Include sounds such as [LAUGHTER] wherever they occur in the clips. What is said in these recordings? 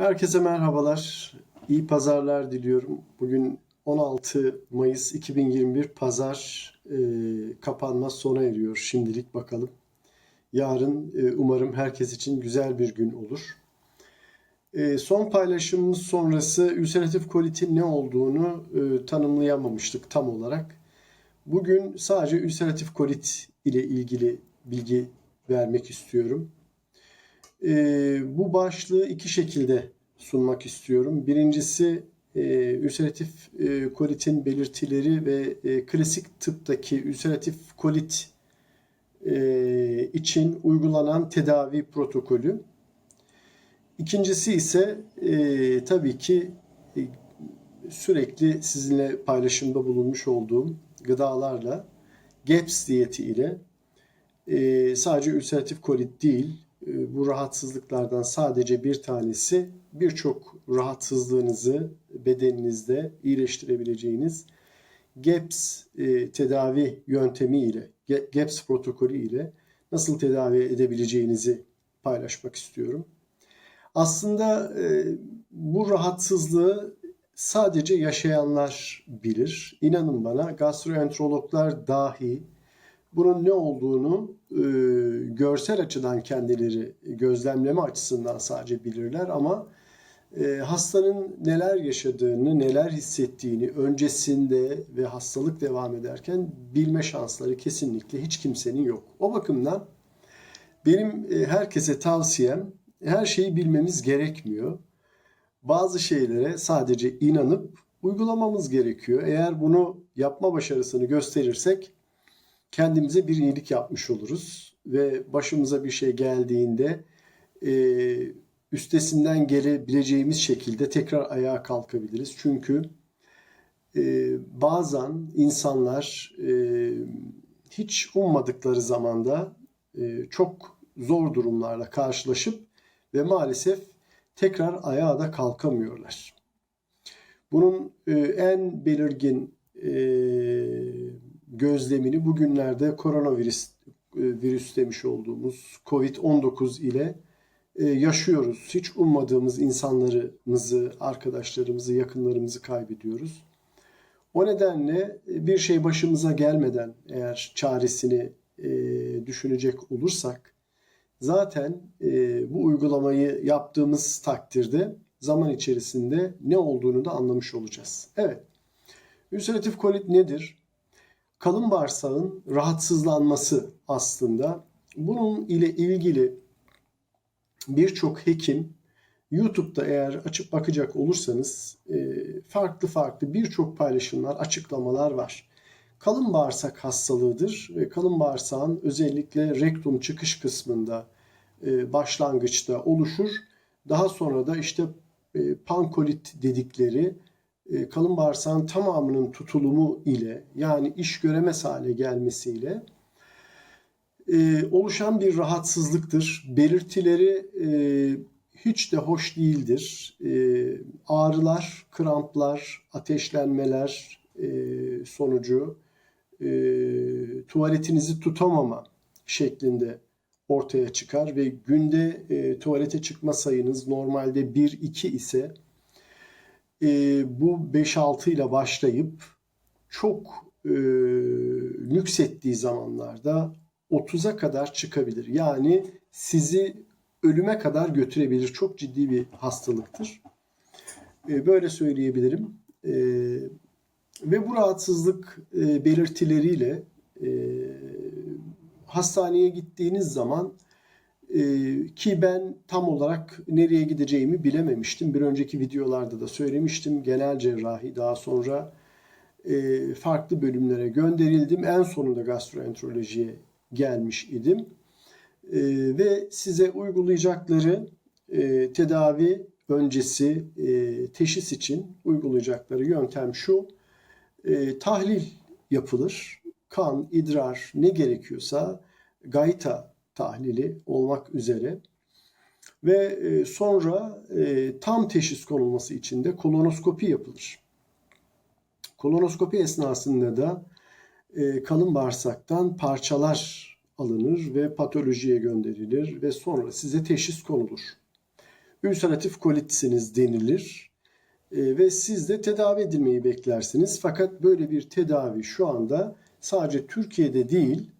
Herkese merhabalar. İyi pazarlar diliyorum. Bugün 16 Mayıs 2021 pazar e, kapanma sona eriyor şimdilik bakalım. Yarın e, umarım herkes için güzel bir gün olur. E, son paylaşımımız sonrası ülseratif kolitin ne olduğunu e, tanımlayamamıştık tam olarak. Bugün sadece ülseratif kolit ile ilgili bilgi vermek istiyorum. E, bu başlığı iki şekilde sunmak istiyorum. Birincisi e, ülseratif e, kolitin belirtileri ve e, klasik tıptaki ülseratif kolit e, için uygulanan tedavi protokolü. İkincisi ise e, tabii ki e, sürekli sizinle paylaşımda bulunmuş olduğum gıdalarla GAPS diyeti ile e, sadece ülseratif kolit değil, bu rahatsızlıklardan sadece bir tanesi birçok rahatsızlığınızı bedeninizde iyileştirebileceğiniz GAPS e, tedavi yöntemi ile, GAPS protokolü ile nasıl tedavi edebileceğinizi paylaşmak istiyorum. Aslında e, bu rahatsızlığı sadece yaşayanlar bilir. İnanın bana gastroenterologlar dahi bunun ne olduğunu e, görsel açıdan kendileri gözlemleme açısından sadece bilirler ama e, hastanın neler yaşadığını, neler hissettiğini öncesinde ve hastalık devam ederken bilme şansları kesinlikle hiç kimsenin yok. O bakımdan benim e, herkese tavsiyem her şeyi bilmemiz gerekmiyor. Bazı şeylere sadece inanıp uygulamamız gerekiyor. Eğer bunu yapma başarısını gösterirsek kendimize bir iyilik yapmış oluruz ve başımıza bir şey geldiğinde e, üstesinden gelebileceğimiz şekilde tekrar ayağa kalkabiliriz. Çünkü e, bazen insanlar e, hiç ummadıkları zamanda e, çok zor durumlarla karşılaşıp ve maalesef tekrar ayağa da kalkamıyorlar. Bunun e, en belirgin e, gözlemini bugünlerde koronavirüs e, virüs demiş olduğumuz Covid-19 ile e, yaşıyoruz. Hiç ummadığımız insanlarımızı, arkadaşlarımızı, yakınlarımızı kaybediyoruz. O nedenle e, bir şey başımıza gelmeden eğer çaresini düşünecek olursak zaten bu uygulamayı yaptığımız takdirde zaman içerisinde ne olduğunu da anlamış olacağız. Evet. Ülseratif kolit nedir? Kalın bağırsağın rahatsızlanması aslında. Bunun ile ilgili birçok hekim YouTube'da eğer açıp bakacak olursanız e, farklı farklı birçok paylaşımlar, açıklamalar var. Kalın bağırsak hastalığıdır ve kalın bağırsağın özellikle rektum çıkış kısmında e, başlangıçta oluşur. Daha sonra da işte e, pankolit dedikleri kalın bağırsağın tamamının tutulumu ile yani iş göremez hale gelmesiyle e, oluşan bir rahatsızlıktır. Belirtileri e, hiç de hoş değildir. E, ağrılar, kramplar, ateşlenmeler e, sonucu e, tuvaletinizi tutamama şeklinde ortaya çıkar ve günde e, tuvalete çıkma sayınız normalde 1-2 ise e, bu 5-6 ile başlayıp çok e, nüksettiği zamanlarda 30'a kadar çıkabilir. Yani sizi ölüme kadar götürebilir. Çok ciddi bir hastalıktır. E, böyle söyleyebilirim. E, ve bu rahatsızlık e, belirtileriyle e, hastaneye gittiğiniz zaman ki ben tam olarak nereye gideceğimi bilememiştim. Bir önceki videolarda da söylemiştim. Genel cerrahi daha sonra e, farklı bölümlere gönderildim. En sonunda gastroenterolojiye gelmiş idim. E, ve size uygulayacakları e, tedavi öncesi e, teşhis için uygulayacakları yöntem şu. Tahlil yapılır. Kan, idrar ne gerekiyorsa gayta tahlili olmak üzere ve e, sonra e, tam teşhis konulması için de kolonoskopi yapılır. Kolonoskopi esnasında da e, kalın bağırsaktan parçalar alınır ve patolojiye gönderilir ve sonra size teşhis konulur. ülseratif kolitsiniz denilir. Ve siz de tedavi edilmeyi beklersiniz. Fakat böyle bir tedavi şu anda sadece Türkiye'de değil,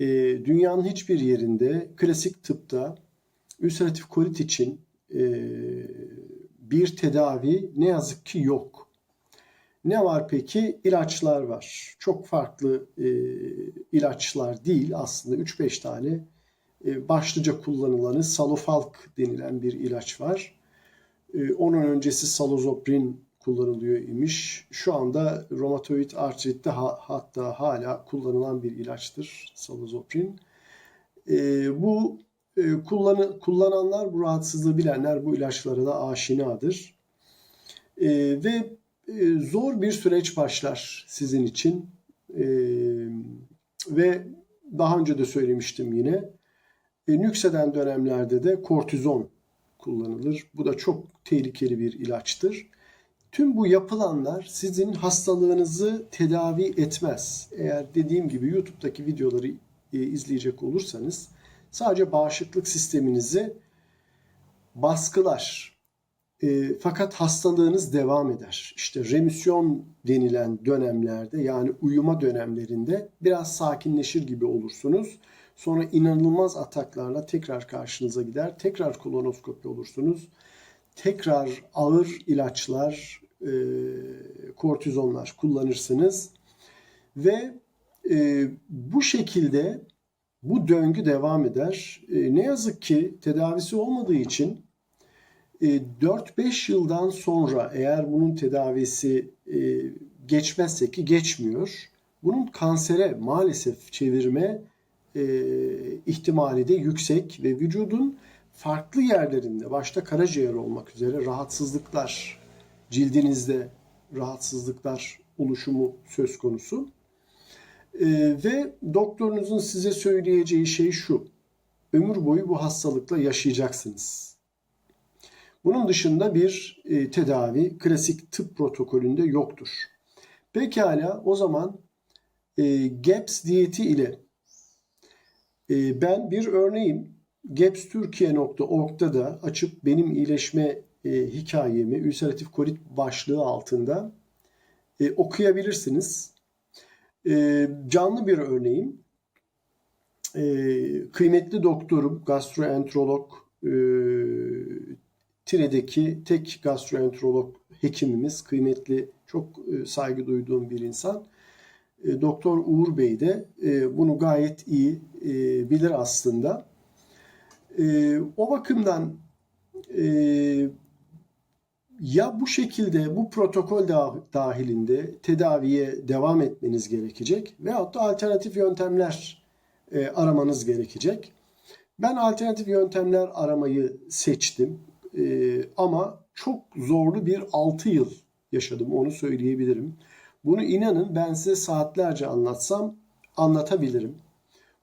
e, dünyanın hiçbir yerinde klasik tıpta ülseratif kolit için e, bir tedavi ne yazık ki yok. Ne var peki? İlaçlar var. Çok farklı e, ilaçlar değil aslında 3-5 tane e, başlıca kullanılanı salofalk denilen bir ilaç var. E, onun öncesi salozoprin kullanılıyor imiş. Şu anda romatoid artritte ha, hatta hala kullanılan bir ilaçtır salozoprin. E, bu e, kullanı, kullananlar, bu rahatsızlığı bilenler bu ilaçlara da aşinadır. E, ve e, zor bir süreç başlar sizin için. E, ve daha önce de söylemiştim yine. E, nükseden dönemlerde de kortizon kullanılır. Bu da çok tehlikeli bir ilaçtır. Tüm bu yapılanlar sizin hastalığınızı tedavi etmez. Eğer dediğim gibi YouTube'daki videoları e, izleyecek olursanız sadece bağışıklık sisteminizi baskılar. E, fakat hastalığınız devam eder. İşte remisyon denilen dönemlerde yani uyuma dönemlerinde biraz sakinleşir gibi olursunuz. Sonra inanılmaz ataklarla tekrar karşınıza gider. Tekrar kolonoskopi olursunuz. Tekrar ağır ilaçlar, e, kortizonlar kullanırsınız. Ve e, bu şekilde bu döngü devam eder. E, ne yazık ki tedavisi olmadığı için e, 4-5 yıldan sonra eğer bunun tedavisi e, geçmezse ki geçmiyor, bunun kansere maalesef çevirme e, ihtimali de yüksek ve vücudun farklı yerlerinde başta karaciğer olmak üzere rahatsızlıklar, cildinizde rahatsızlıklar oluşumu söz konusu. E, ve doktorunuzun size söyleyeceği şey şu. Ömür boyu bu hastalıkla yaşayacaksınız. Bunun dışında bir e, tedavi klasik tıp protokolünde yoktur. Pekala o zaman e, GAPS diyeti ile e, ben bir örneğim gapstürkiye.org'da da açıp benim iyileşme e, hikayemi ülseratif kolit başlığı altında e, okuyabilirsiniz. E, canlı bir örneğim. E, kıymetli doktorum, gastroenterolog, e, Tire'deki tek gastroenterolog hekimimiz, kıymetli, çok e, saygı duyduğum bir insan. E, Doktor Uğur Bey de e, bunu gayet iyi e, bilir aslında. E, o bakımdan e, ya bu şekilde bu protokol dahilinde tedaviye devam etmeniz gerekecek veyahut da alternatif yöntemler e, aramanız gerekecek. Ben alternatif yöntemler aramayı seçtim e, ama çok zorlu bir 6 yıl yaşadım onu söyleyebilirim. Bunu inanın ben size saatlerce anlatsam anlatabilirim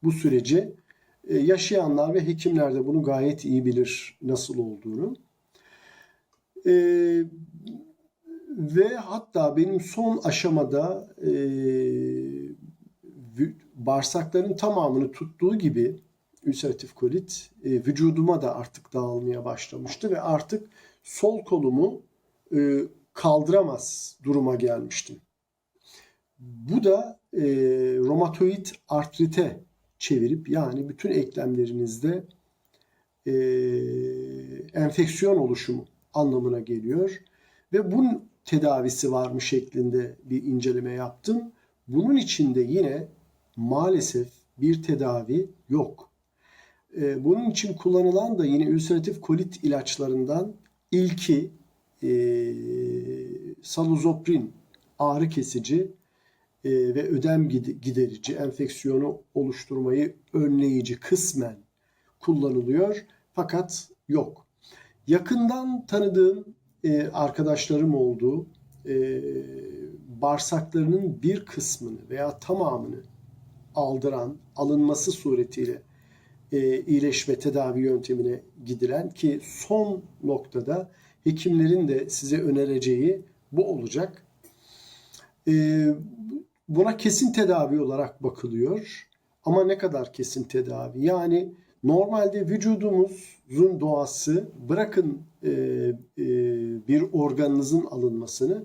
bu süreci. E, yaşayanlar ve hekimler de bunu gayet iyi bilir nasıl olduğunu. E, ve hatta benim son aşamada e, bağırsakların tamamını tuttuğu gibi ülseratif kolit e, vücuduma da artık dağılmaya başlamıştı ve artık sol kolumu e, kaldıramaz duruma gelmiştim. Bu da e, romatoid artrite çevirip yani bütün eklemlerinizde e, enfeksiyon oluşumu anlamına geliyor. Ve bunun tedavisi var mı şeklinde bir inceleme yaptım. Bunun içinde yine maalesef bir tedavi yok. E, bunun için kullanılan da yine ülseratif kolit ilaçlarından ilki e, saluzoprin ağrı kesici ve ödem giderici, enfeksiyonu oluşturmayı önleyici kısmen kullanılıyor fakat yok. Yakından tanıdığım e, arkadaşlarım oldu. E, bağırsaklarının bir kısmını veya tamamını aldıran, alınması suretiyle e, iyileşme tedavi yöntemine gidilen ki son noktada hekimlerin de size önereceği bu olacak. Buna kesin tedavi olarak bakılıyor. Ama ne kadar kesin tedavi? Yani Normalde vücudumuzun doğası bırakın e, e, bir organınızın alınmasını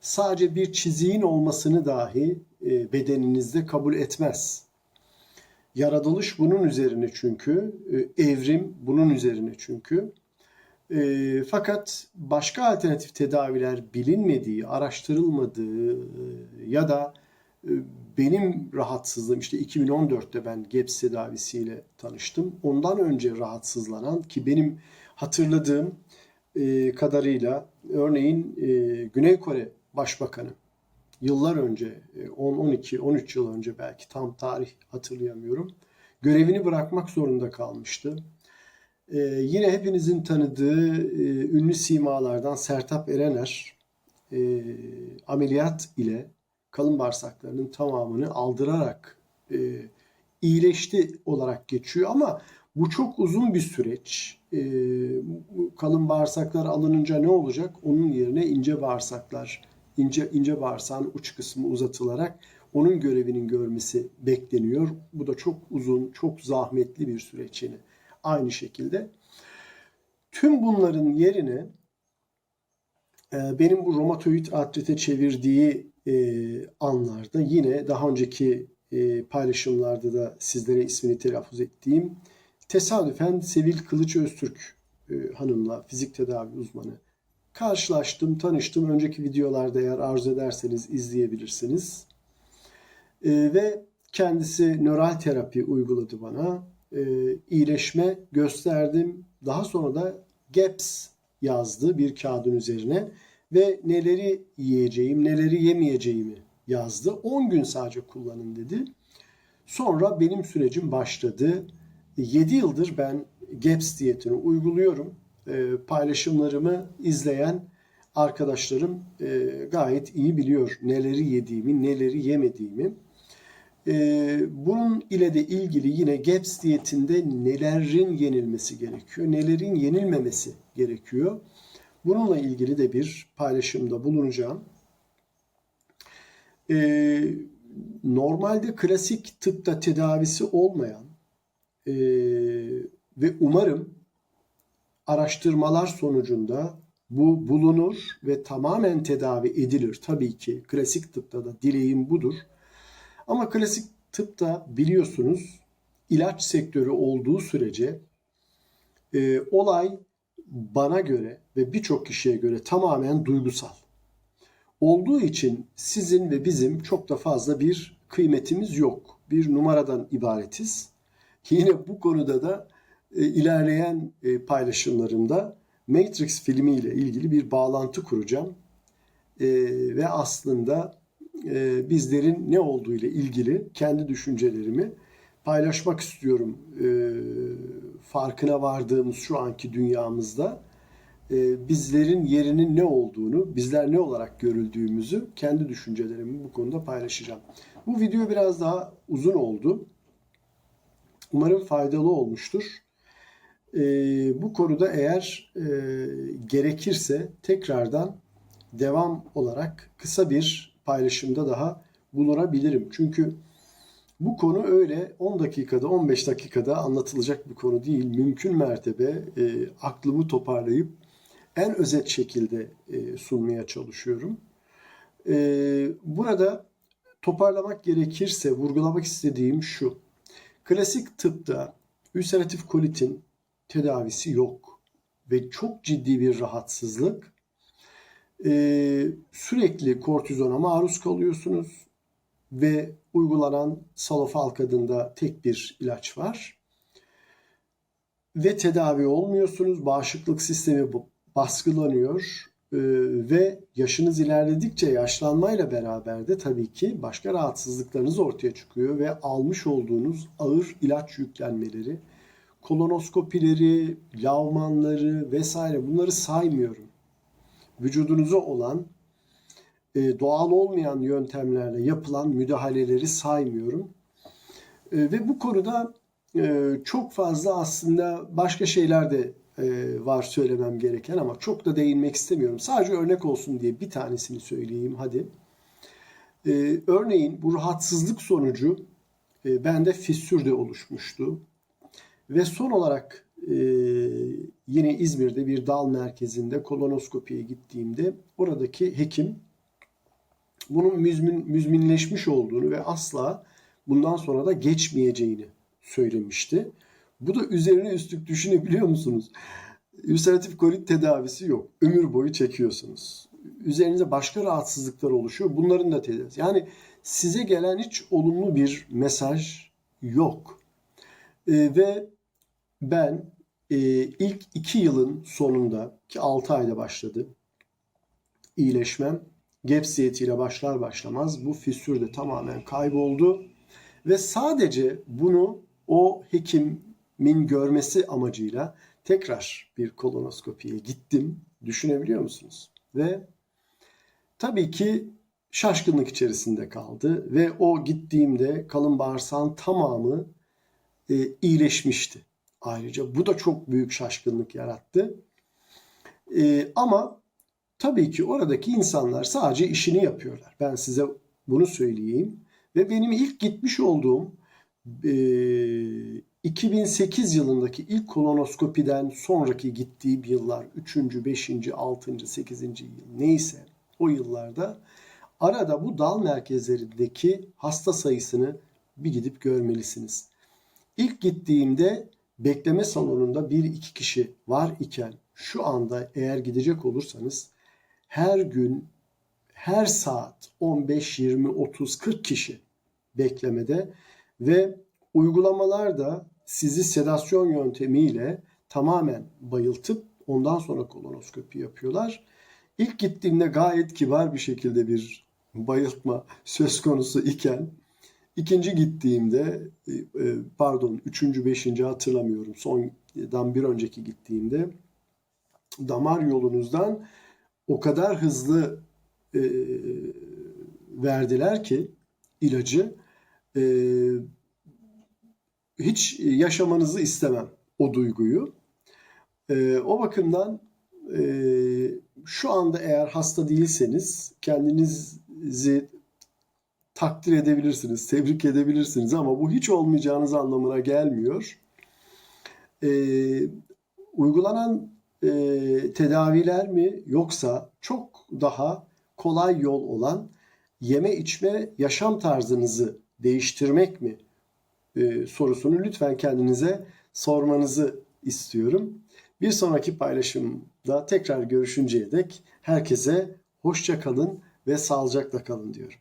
sadece bir çiziğin olmasını dahi e, bedeninizde kabul etmez. Yaratılış bunun üzerine çünkü, e, evrim bunun üzerine çünkü. E, fakat başka alternatif tedaviler bilinmediği, araştırılmadığı e, ya da benim rahatsızlığım işte 2014'te ben GEPS tedavisiyle tanıştım. Ondan önce rahatsızlanan ki benim hatırladığım e, kadarıyla örneğin e, Güney Kore Başbakanı yıllar önce 10 12 13 yıl önce belki tam tarih hatırlayamıyorum. Görevini bırakmak zorunda kalmıştı. Ee, yine hepinizin tanıdığı e, ünlü simalardan Sertap Erener e, ameliyat ile kalın bağırsaklarının tamamını aldırarak e, iyileşti olarak geçiyor ama bu çok uzun bir süreç. E, kalın bağırsaklar alınınca ne olacak? Onun yerine ince bağırsaklar, ince ince bağırsağın uç kısmı uzatılarak onun görevinin görmesi bekleniyor. Bu da çok uzun, çok zahmetli bir süreç yine. Aynı şekilde. Tüm bunların yerine e, benim bu romatoid artrite çevirdiği e, anlarda yine daha önceki e, paylaşımlarda da sizlere ismini telaffuz ettiğim tesadüfen Sevil Kılıç Öztürk hanımla fizik tedavi uzmanı karşılaştım, tanıştım. Önceki videolarda eğer arzu ederseniz izleyebilirsiniz. ve kendisi nöral terapi uyguladı bana. iyileşme gösterdim. Daha sonra da GAPS yazdı bir kağıdın üzerine ve neleri yiyeceğim, neleri yemeyeceğimi yazdı. 10 gün sadece kullanın dedi. Sonra benim sürecim başladı. 7 yıldır ben GAPS diyetini uyguluyorum. E, paylaşımlarımı izleyen arkadaşlarım e, gayet iyi biliyor neleri yediğimi, neleri yemediğimi. E, bunun ile de ilgili yine GAPS diyetinde nelerin yenilmesi gerekiyor, nelerin yenilmemesi gerekiyor. Bununla ilgili de bir paylaşımda bulunacağım. Ee, normalde klasik tıpta tedavisi olmayan e, ve umarım araştırmalar sonucunda bu bulunur ve tamamen tedavi edilir. Tabii ki klasik tıpta da dileğim budur. Ama klasik tıpta biliyorsunuz ilaç sektörü olduğu sürece e, olay bana göre ve birçok kişiye göre tamamen duygusal. Olduğu için sizin ve bizim çok da fazla bir kıymetimiz yok. Bir numaradan ibaretiz. [LAUGHS] Yine bu konuda da e, ilerleyen e, paylaşımlarımda Matrix filmiyle ilgili bir bağlantı kuracağım. E, ve aslında e, bizlerin ne olduğu ile ilgili kendi düşüncelerimi paylaşmak istiyorum. E, farkına vardığımız şu anki dünyamızda e, bizlerin yerinin ne olduğunu, bizler ne olarak görüldüğümüzü kendi düşüncelerimi bu konuda paylaşacağım. Bu video biraz daha uzun oldu. Umarım faydalı olmuştur. E, bu konuda eğer e, gerekirse tekrardan devam olarak kısa bir paylaşımda daha bulunabilirim. Çünkü bu konu öyle 10 dakikada 15 dakikada anlatılacak bir konu değil. Mümkün mertebe e, aklımı toparlayıp en özet şekilde e, sunmaya çalışıyorum. E, burada toparlamak gerekirse vurgulamak istediğim şu. Klasik tıpta ülseratif kolitin tedavisi yok ve çok ciddi bir rahatsızlık. E, sürekli kortizona maruz kalıyorsunuz ve uygulanan Salofalk adında tek bir ilaç var. Ve tedavi olmuyorsunuz. Bağışıklık sistemi baskılanıyor ee, ve yaşınız ilerledikçe yaşlanmayla beraber de tabii ki başka rahatsızlıklarınız ortaya çıkıyor ve almış olduğunuz ağır ilaç yüklenmeleri, kolonoskopileri, lavmanları vesaire bunları saymıyorum. Vücudunuza olan e, doğal olmayan yöntemlerle yapılan müdahaleleri saymıyorum. E, ve bu konuda e, çok fazla aslında başka şeyler de var söylemem gereken ama çok da değinmek istemiyorum. Sadece örnek olsun diye bir tanesini söyleyeyim hadi. Örneğin bu rahatsızlık sonucu bende fissür de oluşmuştu. Ve son olarak e, yine İzmir'de bir dal merkezinde kolonoskopiye gittiğimde oradaki hekim bunun müzmin, müzminleşmiş olduğunu ve asla bundan sonra da geçmeyeceğini söylemişti. Bu da üzerine üstlük düşünebiliyor musunuz? Ülseratif kolit tedavisi yok. Ömür boyu çekiyorsunuz. Üzerinize başka rahatsızlıklar oluşuyor. Bunların da tedavisi. Yani size gelen hiç olumlu bir mesaj yok. Ee, ve ben e, ilk iki yılın sonunda ki 6 ayda başladı iyileşmem. Geps başlar başlamaz bu fissür de tamamen kayboldu. Ve sadece bunu o hekimin görmesi amacıyla tekrar bir kolonoskopiye gittim. Düşünebiliyor musunuz? Ve tabii ki şaşkınlık içerisinde kaldı ve o gittiğimde kalın bağırsağın tamamı e, iyileşmişti. Ayrıca bu da çok büyük şaşkınlık yarattı. E, ama tabii ki oradaki insanlar sadece işini yapıyorlar. Ben size bunu söyleyeyim. Ve benim ilk gitmiş olduğum e, 2008 yılındaki ilk kolonoskopiden sonraki gittiğim yıllar 3. 5. 6. 8. yıl neyse o yıllarda arada bu dal merkezlerindeki hasta sayısını bir gidip görmelisiniz. İlk gittiğimde bekleme salonunda bir iki kişi var iken şu anda eğer gidecek olursanız her gün her saat 15, 20, 30, 40 kişi beklemede ve uygulamalar da sizi sedasyon yöntemiyle tamamen bayıltıp ondan sonra kolonoskopi yapıyorlar. İlk gittiğimde gayet kibar bir şekilde bir bayıltma söz konusu iken ikinci gittiğimde e, e, pardon üçüncü beşinci hatırlamıyorum sondan bir önceki gittiğimde damar yolunuzdan o kadar hızlı e, verdiler ki ilacı e, hiç yaşamanızı istemem o duyguyu. E, o bakımdan e, şu anda eğer hasta değilseniz kendinizi takdir edebilirsiniz, tebrik edebilirsiniz ama bu hiç olmayacağınız anlamına gelmiyor. E, uygulanan e, tedaviler mi yoksa çok daha kolay yol olan yeme içme yaşam tarzınızı değiştirmek mi e, sorusunu lütfen kendinize sormanızı istiyorum. Bir sonraki paylaşımda tekrar görüşünceye dek herkese hoşça kalın ve sağlıcakla kalın diyorum.